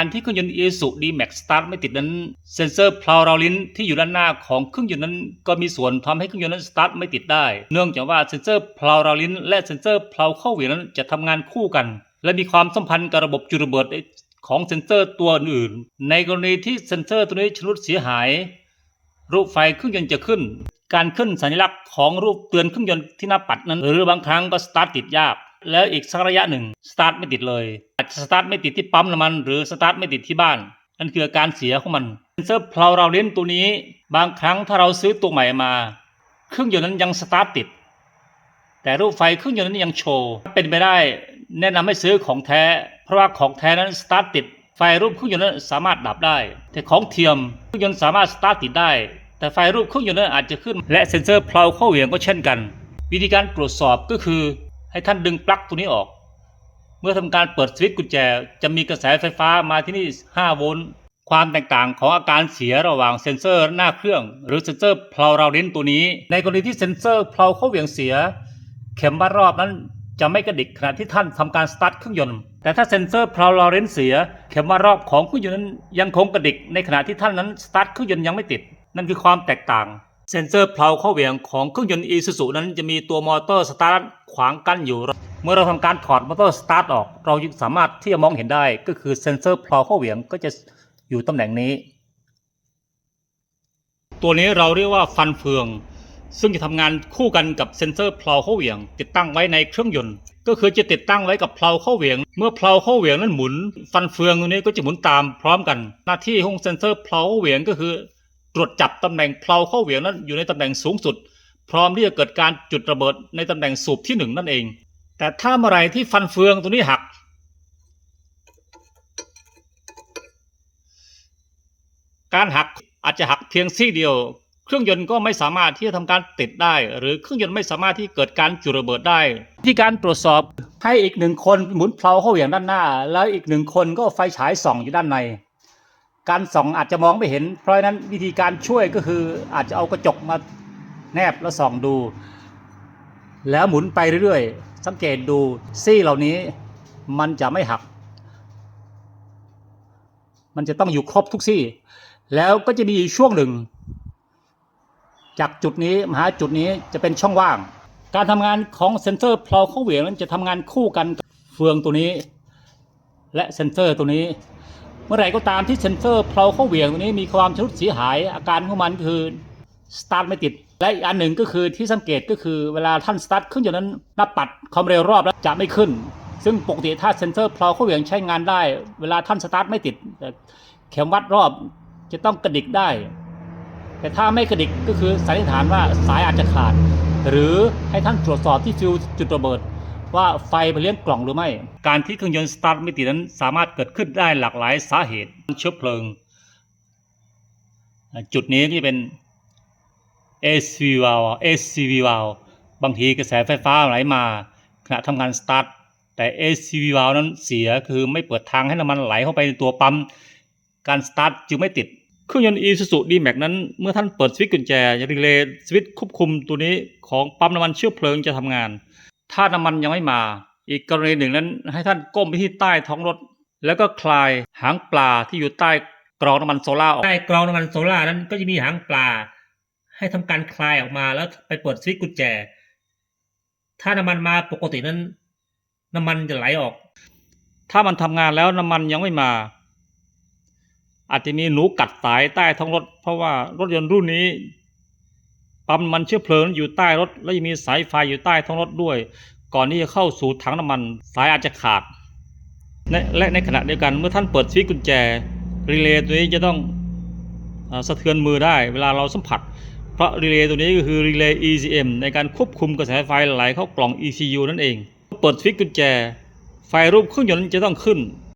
การที่เครื่องยนต์ Isuzu D-Max Start ไม่ติดนั้น เซ็นเซอร์พลาเราลิ้นที่อยู่ด้านหน้าของเครื่องยนต์นั้น ก็มีส่วนทำให้เครื่องยนต์นั้น Start ไม่ติดได้ เนื่องจากว่าเซ็นเซอร์พลาเราลิ้น และเซ็นเซอร์พลาวเข้าเหวี่ยงนั้นจะทำงานคู่กัน และมีความสัมพันธ์กับระบบจุดระเบิดของเซ็นเซอร์ตัวอื่น ในกรณีที่เซ็นเซอร์ตัวนี้ชำรุดเสียหาย รูปไฟเครื่องยนต์จะขึ้น การขึ้นสัญลักษณ์ของรูปเตือนเครื่องยนต์ที่หน้าปัดนั้น หรือบางครั้งก็สตาร์ทติดยาก แล้วอีกสักระยะหนึ่งสตาร์ทไม่ติดเลย อาจจะสตาร์ทไม่ติดที่ปั๊มน้ำมัน หรือสตาร์ทไม่ติดที่บ้าน นั่นคืออาการเสียของมันเซนเซอร์เพลาเราเลนตัวนี้ บางครั้งถ้าเราซื้อตัวใหม่มา เครื่องยนต์นั้นยังสตาร์ทติด แต่รูปไฟเครื่องยนต์นั้นยังโชว์เป็นไปได้ แนะนำให้ซื้อของแท้ เพราะว่าของแท้นั้นสตาร์ทติด ไฟรูปเครื่องยนต์นั้นสามารถดับได้ แต่ของเทียมเครื่องยนต์สามารถสตาร์ทติดได้ แต่ไฟรูปเครื่องยนต์นั้นอาจจะขึ้น และเซ็นเซอร์เพลาเข้าเหวี่ยงก็เช่นกัน วิธีการตรวจสอบก็คือ ให้ท่านดึงปลั๊กตัวนี้ออก เมื่อทำการเปิดสวิตช์กุญแจ จะมีกระแสไฟฟ้ามาที่นี่ 5 โวลต์ ความแตกต่างของอาการเสียระหว่างเซ็นเซอร์หน้าเครื่อง หรือเซ็นเซอร์เพลาเราลิ้นตัวนี้ ในกรณีที่เซ็นเซอร์เพลาเข้าเหวี่ยงเสีย เข็มวัดรอบนั้นจะไม่กระดิกขณะที่ท่านทำการสตาร์ทเครื่องยนต์ แต่ถ้าเซ็นเซอร์เพลาเราลิ้นเสีย เข็มวัดรอบของเครื่องยนต์นั้นยังคงกระดิกในขณะที่ท่านนั้นสตาร์ทเครื่องยนต์ยังไม่ติด นั่นคือความแตกต่าง เซ็นเซอร์เพลาเข้าเหวี่ยงของเครื่องยนต์ Isuzu นั้นจะมีตัวมอเตอร์สตาร์ทขวางกั้นอยู่ เมื่อเราทำการถอดมอเตอร์สตาร์ทออก เราจึงสามารถที่จะมองเห็นได้ ก็คือเซ็นเซอร์เพลาเข้าเหวี่ยงก็จะอยู่ตำแหน่งนี้ ตัวนี้เราเรียกว่าฟันเฟือง ซึ่งจะทำงานคู่กันกับเซ็นเซอร์เพลาเข้าเหวี่ยง ติดตั้งไว้ในเครื่องยนต์ ก็คือจะติดตั้งไว้กับเพลาเข้าเหวี่ยง เมื่อเพลาเข้าเหวี่ยงนั้นหมุน ฟันเฟืองตัวนี้ก็จะหมุนตามพร้อมกัน หน้าที่ของเซ็นเซอร์เพลาเข้าเหวี่ยงก็คือ ตรวจจับตำแหน่งเพลาเข้าเหวียงนั้นอยู่ในตำแหน่งสูงสุด พร้อมที่จะเกิดการจุดระเบิดในตำแหน่งสูบที่หนึ่งนั่นเอง แต่ถ้าเมื่อไรที่ฟันเฟืองตัวนี้หัก การหักอาจจะหักเพียงซี่เดียว เครื่องยนต์ก็ไม่สามารถที่จะทำการติดได้ หรือเครื่องยนต์ไม่สามารถที่เกิดการจุดระเบิดได้วิธีการตรวจสอบให้อีกหนึ่งคนหมุนเพลาเข้าเหวี่ยงด้านหน้า แล้วอีกหนึ่งคนก็ไฟฉายส่องอยู่ด้านใน การส่องอาจจะมองไม่เห็น เพราะนั้นวิธีการช่วยก็คืออาจจะเอากระจกมาแนบแล้วส่องดู แล้วหมุนไปเรื่อยๆ สังเกตดูซี่เหล่านี้มันจะไม่หัก มันจะต้องอยู่ครบทุกซี่ แล้วก็จะมีอยู่ช่วงหนึ่ง จากจุดนี้มาหาจุดนี้จะเป็นช่องว่าง การทำงานของเซนเซอร์พลาเข้าเหวี่ยงนั้นจะทำงานคู่กันกับเฟืองตัวนี้ และเซนเซอร์ตัวนี้ เมื่อไหร่ก็ตามที่เซ็นเซอร์เพลาเข้าเหวี่ยงตัวนี้มีความชรุดเสียหาย อาการของมันคือสตาร์ทไม่ติด และอีกอันหนึ่งก็คือที่สังเกตก็คือเวลาท่านสตาร์ทเครื่องยนต์นั้นหน้าปัดความเร็วรอบแล้วจะไม่ขึ้น ซึ่งปกติถ้าเซ็นเซอร์เพลาเข้าเหวี่ยงใช้งานได้ เวลาท่านสตาร์ทไม่ติดเข็มวัดรอบจะต้องกระดิกได้ แต่ถ้าไม่กระดิกก็คือสันนิษฐานว่าสายอาจจะขาด หรือให้ท่านตรวจสอบที่ฟิวจุดระเบิด ว่าไฟไปเลี้ยงกล่องหรือไม่ การที่เครื่องยนต์สตาร์ทไม่ติดนั้นสามารถเกิดขึ้นได้หลากหลายสาเหตุเชื้อเพลิง จุดนี้ก็จะเป็น ACV valve ACV valve บางทีกระแสไฟฟ้าไหลมา ขณะทำงานสตาร์ทแต่ ACV valve นั้นเสียคือไม่เปิดทางให้น้ำมันไหลเข้าไปในตัวปั๊มการสตาร์ทจึงไม่ติดเครื่องยนต์ Isuzu D-Max นั้นเมื่อท่านเปิดสวิตช์กุญแจรีเลย์สวิตช์ควบคุมตัวนี้ของปั๊มน้ำมันเชื้อเพลิงจะทำงาน ถ้าน้ำมันยังไม่มา อีกกรณีหนึ่งนั้นให้ท่านก้มไปที่ใต้ท้องรถ แล้วก็คลายหางปลาที่อยู่ใต้กรองน้ำมันโซล่าออกใต้กรองน้ำมันโซล่านั้นก็จะมีหางปลา ให้ทำการคลายออกมาแล้วไปเปิดสวิตช์กุญแจ ถ้าน้ำมันมาปกตินั้น น้ำมันจะไหลออก ถ้ามันทำงานแล้วน้ำมันยังไม่มา อาจจะมีหนูกัดสายใต้ท้องรถ เพราะว่ารถยนต์รุ่นนี้ ปั๊มมันเชื้อเพลิงอยู่ใต้รถ และยังมีสายไฟอยู่ใต้ท้องรถด้วย ก่อนที่จะเข้าสู่ถังน้ำมันสายอาจจะขาด และในขณะเดียวกันเมื่อท่านเปิดสวิตช์กุญแจรีเลย์ตัวนี้จะต้องอสะเทือนมือได้ เวลาเราสัมผัส เพราะรีเลย์ตัวนี้ก็คือรีเลย์ ECM ในการควบคุมกระแสไฟไหลเข้ากล่อง ECU นั่นเอง เปิดสวิตช์กุญแจ ไฟรูปเครื่องยนต์จะต้องขึ้น